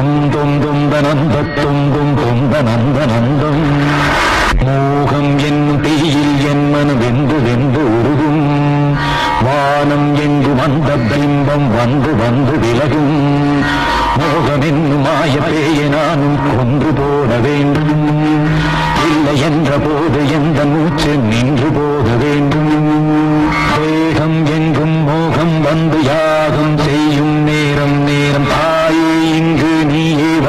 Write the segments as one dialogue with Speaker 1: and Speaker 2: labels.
Speaker 1: துந்தும் தும் துந்த நந்த துந்தும் தும் துந்த நந்த நந்தம் மோகம் என்னும் தீயில் என் மனம் வெந்து வெந்து உருகும். வானம் என்று வந்த பிம்பம் வந்து வந்து விலகும்.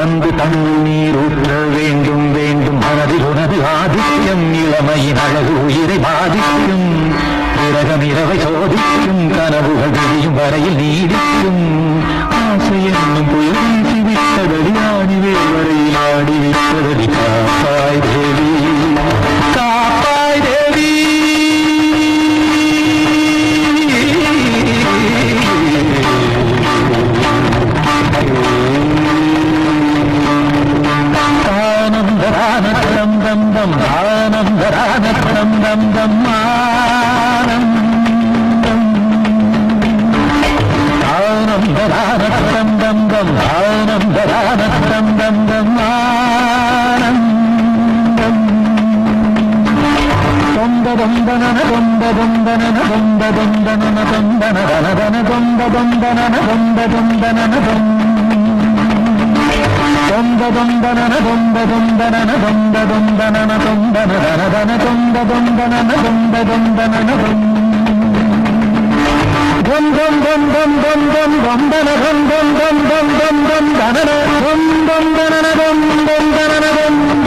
Speaker 1: வந்து தண்ணீர் ஊற்ற வேண்டும் வேண்டும். மனதில் உனது ஆதிக்கம் இளமையின் அழகு உயிரை பாதிக்கும். பிறகம் இரவை சோதிக்கும் கனவுகள் விரியும் வரையில் நீடிக்கும். ஆனந்தம் தம் தம் ஆனந்தம் தம் தம் ஆனந்தம் ஆனந்தம் தம் தம் ஆனந்தம் தம் தம் ஆனந்தம் தொந்த தொந்தன தொந்த தொந்தன தொந்த தொந்தன தொந்தன தொந்த தொந்தன தொந்த தொந்தன தொந்த தொந்த தொந்தன தொந்த தொந்தன தொந்த தொந்தன தொந்தன தன தொந்த தொந்தன தொந்த தொந்தன தொந்தன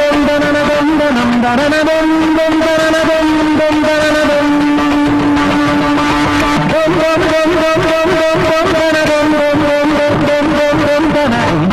Speaker 1: தொந்தன தொந்தன தொந்தன